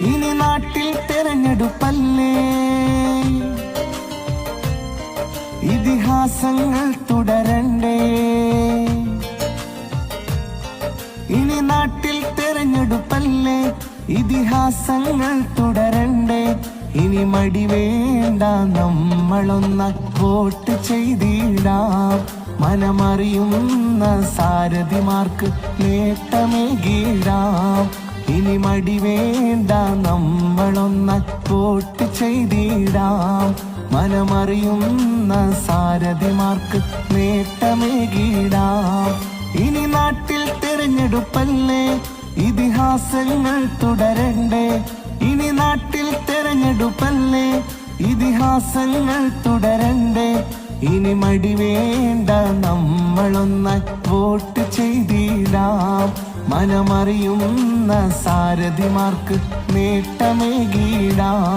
ഇനി നാട്ടിൽ തെരഞ്ഞെടുപ്പല്ലേ? ഇതിഹാസങ്ങൾ തുടരണ്ടേ? ഇനി നാട്ടിൽ തെരഞ്ഞെടുപ്പല്ലേ? ഇതിഹാസങ്ങൾ തുടരണ്ടേ? ഇനി മടി വേണ്ട നമ്മളൊന്ന കോട്ട് ചെയ്തിടാം. മനമറിയുന്ന സാരഥിമാർക്ക് നേട്ടമേകിടാം. ഇനി മടി വേണ്ട നമ്മളൊന്ന വോട്ട് ചെയ്തിടാം. മനമറിയുന്ന സാരഥിമാർക്ക് നേട്ടമേകിടാം. ഇനി നാട്ടിൽ തെരഞ്ഞെടുപ്പല്ലേ ഇതിഹാസങ്ങൾ തുടരണ്ടേ. ഇനി നാട്ടിൽ തെരഞ്ഞെടുപ്പല്ലേ ഇതിഹാസങ്ങൾ തുടരണ്ടേ. ഇനി മടി വേണ്ട നമ്മളൊന്ന് വോട്ട് ചെയ്തിടാം മനമറിയുന്ന സാരഥിമാർക്ക് നേട്ടമേകിടാം.